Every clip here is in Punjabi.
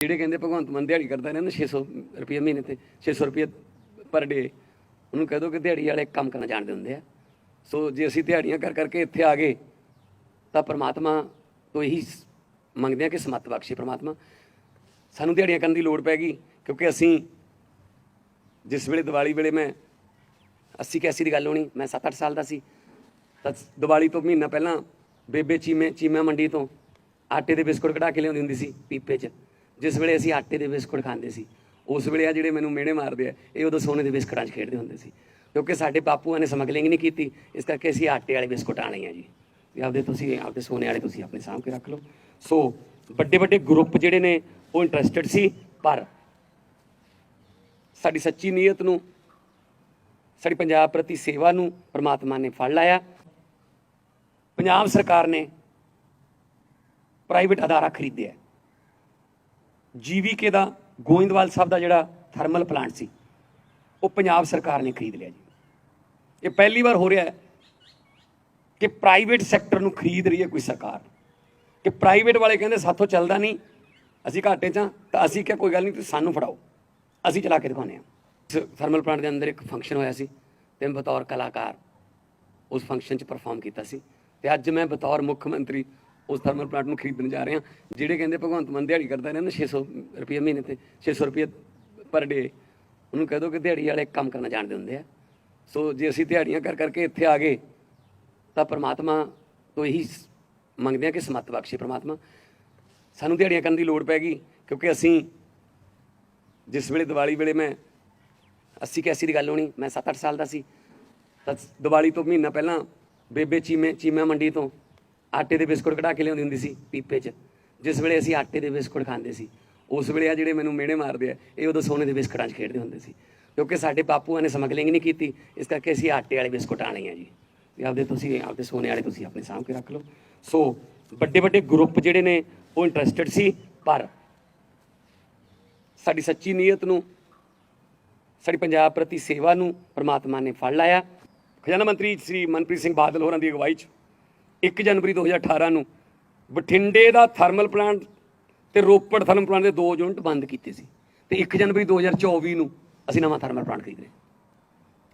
ਜਿਹੜੇ ਕਹਿੰਦੇ ਭਗਵੰਤ ਮਾਨ ਦਿਹਾੜੀ ਕਰਦਾ ਰਹਿੰਦਾ 600 ਰੁਪਏ ਮਹੀਨੇ ਤੇ 600 ਰੁਪਏ ਪਰ ਡੇ ਉਹਨੂੰ ਕਹਿ ਦੋ ਕਿ ਦਿਹਾੜੀ ਵਾਲੇ ਕੰਮ ਕਰਨਾ ਜਾਣਦੇ ਹੁੰਦੇ ਆ। ਸੋ ਜੇ ਅਸੀਂ ਦਿਹਾੜੀਆਂ ਕਰ ਕਰਕੇ ਇੱਥੇ ਆ ਗਏ, ਤਾਂ ਪ੍ਰਮਾਤਮਾ ਤੋਂ ਇਹੀ ਮੰਗਦੇ ਆ ਕਿ ਸਮੱਤ ਬਖਸ਼ੇ ਪ੍ਰਮਾਤਮਾ। ਸਾਨੂੰ ਦਿਹਾੜੀਆਂ ਕਰਨ ਦੀ ਲੋੜ ਪੈ ਗਈ, ਕਿਉਂਕਿ ਅਸੀਂ ਜਿਸ ਵੇਲੇ ਦੀਵਾਲੀ ਵੇਲੇ ਮੈਂ 80 81 ਦੀ ਗੱਲ ਹੋਣੀ, ਮੈਂ 7-8 ਸਾਲ ਦਾ ਸੀ, ਤਾਂ ਦੀਵਾਲੀ ਤੋਂ ਮਹੀਨਾ ਪਹਿਲਾਂ ਬੇਬੇ ਚੀਮੇ, ਚੀਮਾ ਮੰਡੀ ਤੋਂ ਆਟੇ ਦੇ ਬਿਸਕੁਟ ਕਢਾ ਕੇ ਲਿਆਉਂਦੀ ਹੁੰਦੀ ਸੀ ਪੀਪੇ 'ਚ। ਜਿਸ ਵੇਲੇ ਅਸੀਂ ਆਟੇ ਦੇ ਬਿਸਕੁਟ ਖਾਂਦੇ ਸੀ, ਉਸ ਵੇਲੇ ਆ ਜਿਹੜੇ ਮੈਨੂੰ ਮਿਹਣੇ ਮਾਰਦੇ ਆ, ਇਹ ਉਦੋਂ ਸੋਨੇ ਦੇ ਬਿਸਕੁਟਾਂ 'ਚ ਖੇਡਦੇ ਹੁੰਦੇ ਸੀ। ਕਿਉਂਕਿ ਸਾਡੇ ਬਾਪੂਆਂ ਨੇ ਸਮਗਲਿੰਗ ਨਹੀਂ ਕੀਤੀ, ਇਸ ਕਰਕੇ ਅਸੀਂ ਆਟੇ ਵਾਲੇ ਬਿਸਕੁਟ ਆਣੇ ਆ ਜੀ। ਵੀ ਆਪਦੇ ਤੁਸੀਂ, ਆਪਦੇ ਸੋਨੇ ਵਾਲੇ ਤੁਸੀਂ ਆਪਣੇ ਸਾਂਭ ਕੇ ਰੱਖ ਲਓ। ਸੋ, ਵੱਡੇ ਵੱਡੇ ਗਰੁੱਪ ਜਿਹੜੇ ਨੇ, ਉਹ ਇੰਟਰਸਟਿਡ ਸੀ, ਪਰ ਸਾਡੀ ਸੱਚੀ ਨੀਅਤ ਨੂੰ, ਸਾਡੀ ਪੰਜਾਬ ਪ੍ਰਤੀ ਸੇਵਾ ਨੂੰ ਪ੍ਰਮਾਤਮਾ ਨੇ ਫੜ ਲਾਇਆ। ਪੰਜਾਬ ਸਰਕਾਰ ਨੇ ਪ੍ਰਾਈਵੇਟ ਅਦਾਰਾ ਖਰੀਦਿਆ। ਜੀਵੀਕੇ ਦਾ, ਗੋਇੰਦਵਾਲ ਸਾਹਿਬ ਦਾ ਜਿਹੜਾ ਥਰਮਲ ਪਲਾਂਟ ਸੀ, ਉਹ ਪੰਜਾਬ ਸਰਕਾਰ ਨੇ ਖਰੀਦ ਲਿਆ ਜੀ। ਇਹ ਪਹਿਲੀ ਵਾਰ ਹੋ ਰਿਹਾ ਹੈ ਕਿ ਪ੍ਰਾਈਵੇਟ ਸੈਕਟਰ ਨੂੰ ਖਰੀਦ ਰਹੀ ਹੈ ਕੋਈ ਸਰਕਾਰ। ਕਿ ਪ੍ਰਾਈਵੇਟ ਵਾਲੇ ਕਹਿੰਦੇ ਸਾਥੋਂ ਚੱਲਦਾ ਨਹੀਂ, ਅਸੀਂ ਘਾਟੇ 'ਚ ਹਾਂ, ਤਾਂ ਅਸੀਂ ਕਿਹਾ ਕੋਈ ਗੱਲ ਨਹੀਂ, ਤੁਸੀਂ ਸਾਨੂੰ ਫੜਾਓ। ਅਸੀਂ ਚਲਾ ਕੇ ਦਿਖਾਉਂਦੇ ਹਾਂ। ਥਰਮਲ ਪਲਾਂਟ ਦੇ ਅੰਦਰ ਇੱਕ ਫੰਕਸ਼ਨ ਹੋਇਆ ਸੀ, ਤੇ ਮੈਂ ਬਤੌਰ ਕਲਾਕਾਰ ਉਸ ਫੰਕਸ਼ਨ 'ਚ ਪਰਫਾਰਮ ਕੀਤਾ ਸੀ। ਤੇ ਅੱਜ ਮੈਂ ਬਤੌਰ ਮੁੱਖ ਮੰਤਰੀ ਉਸ ਥਰਮਲ ਪਲਾਂਟ ਨੂੰ ਖਰੀਦਣ ਜਾ ਰਹੇ ਹਾਂ। ਜਿਹੜੇ ਕਹਿੰਦੇ ਭਗਵੰਤ ਮਾਨ ਦਿਹਾੜੀ ਕਰਦਾ ਰਹਿੰਦਾ 600 ਰੁਪਏ ਮਹੀਨੇ ਤੇ 600 ਰੁਪਏ ਪਰ ਡੇ ਉਹਨੂੰ ਕਹਿ ਦੋ ਕਿ ਦਿਹਾੜੀ ਵਾਲੇ ਕੰਮ ਕਰਨਾ ਜਾਣਦੇ ਹੁੰਦੇ ਆ। ਸੋ ਜੇ ਅਸੀਂ ਦਿਹਾੜੀਆਂ ਕਰ ਕਰਕੇ ਇੱਥੇ ਆ ਗਏ, ਤਾਂ ਪ੍ਰਮਾਤਮਾ ਤੋਂ ਇਹੀ ਮੰਗਦੇ ਆ ਕਿ ਸਮੱਤ ਬਖਸ਼ੇ ਪ੍ਰਮਾਤਮਾ। ਸਾਨੂੰ ਦਿਹਾੜੀਆਂ ਕਰਨ ਦੀ ਲੋੜ ਪੈ ਗਈ, ਕਿਉਂਕਿ ਅਸੀਂ ਜਿਸ ਵੇਲੇ ਦੀਵਾਲੀ ਵੇਲੇ ਮੈਂ 80 81 ਦੀ ਗੱਲ ਹੋਣੀ, ਮੈਂ 7-8 ਸਾਲ ਦਾ ਸੀ। ਤਾਂ ਦੀਵਾਲੀ ਤੋਂ ਮਹੀਨਾ ਪਹਿਲਾਂ ਬੇਬੇ ਚੀਮੇ, ਚੀਮਾ ਮੰਡੀ ਤੋਂ ਆਟੇ ਦੇ ਬਿਸਕੁਟ ਕਢਾ ਕੇ ਲਿਆਉਂਦੀ ਹੁੰਦੀ ਸੀ ਪੀਪੇ 'ਚ। ਜਿਸ ਵੇਲੇ ਅਸੀਂ ਆਟੇ ਦੇ ਬਿਸਕੁਟ ਖਾਂਦੇ ਸੀ, ਉਸ ਵੇਲੇ ਆ ਜਿਹੜੇ ਮੈਨੂੰ ਮਿਹਣੇ ਮਾਰਦੇ ਆ, ਇਹ ਉਦੋਂ ਸੋਨੇ ਦੇ ਬਿਸਕੁਟਾਂ 'ਚ ਖੇਡਦੇ ਹੁੰਦੇ ਸੀ। ਕਿਉਂਕਿ ਸਾਡੇ ਬਾਪੂਆਂ ਨੇ ਸਮਗਲਿੰਗ ਨਹੀਂ ਕੀਤੀ, ਇਸ ਕਰਕੇ ਅਸੀਂ ਆਟੇ ਵਾਲੇ ਬਿਸਕੁਟ ਆਣੇ ਆ ਜੀ। ਵੀ ਆਪਦੇ ਤੁਸੀਂ, ਆਪਦੇ ਸੋਨੇ ਵਾਲੇ ਤੁਸੀਂ ਆਪਣੇ ਸਾਂਭ ਕੇ ਰੱਖ ਲਓ। ਸੋ, ਵੱਡੇ ਵੱਡੇ ਗਰੁੱਪ ਜਿਹੜੇ ਨੇ, ਉਹ ਇੰਟਰਸਟਿਡ ਸੀ, ਪਰ ਸਾਡੀ ਸੱਚੀ ਨੀਅਤ ਨੂੰ, ਸਾਡੀ ਪੰਜਾਬ ਪ੍ਰਤੀ ਸੇਵਾ ਨੂੰ ਪ੍ਰਮਾਤਮਾ ਨੇ ਫੜ ਲਾਇਆ। ਖਜ਼ਾਨਾ ਮੰਤਰੀ ਸ੍ਰੀ ਮਨਪ੍ਰੀਤ ਸਿੰਘ ਬਾਦਲ ਹੋਰਾਂ ਦੀ ਅਗਵਾਈ 'ਚ 1 ਜਨਵਰੀ 2018 ਨੂੰ ਬਠਿੰਡੇ ਦਾ ਥਰਮਲ ਪਲਾਂਟ ਤੇ ਰੋਪੜ ਥਰਮਲ ਪਲਾਂਟ ਦੇ ਦੋ ਯੂਨਿਟ ਬੰਦ ਕੀਤੇ ਸੀ। ਤੇ 1 ਜਨਵਰੀ 2024 ਨੂੰ ਅਸੀਂ ਨਵਾਂ ਥਰਮਲ ਪਲਾਂਟ ਖਰੀਦ ਰਹੇ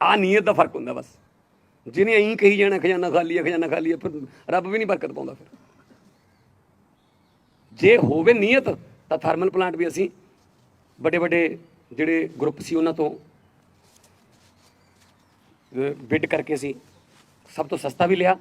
ਆ ਨੀਅਤ ਦਾ ਫ਼ਰਕ ਹੁੰਦਾ ਬਸ। ਜਿਹਨੇ ਐਂ ਕਹੀ ਜਾਣਾ, ਖਜ਼ਾਨਾ ਖਾਲੀ ਹੈ ਖਜ਼ਾਨਾ ਖਾਲੀ ਹੈ ਫਿਰ ਰੱਬ ਵੀ ਨਹੀਂ ਬਰਕਤ ਪਾਉਂਦਾ ਫਿਰ। ਜੇ ਹੋਵੇ ਨੀਅਤ, ਤਾਂ ਥਰਮਲ ਪਲਾਂਟ ਵੀ ਅਸੀਂ ਵੱਡੇ ਵੱਡੇ ਜਿਹੜੇ ਗਰੁੱਪ ਸੀ ਉਹਨਾਂ ਤੋਂ ਬਿਡ ਕਰਕੇ ਅਸੀਂ ਸਭ ਤੋਂ ਸਸਤਾ ਵੀ ਲਿਆ।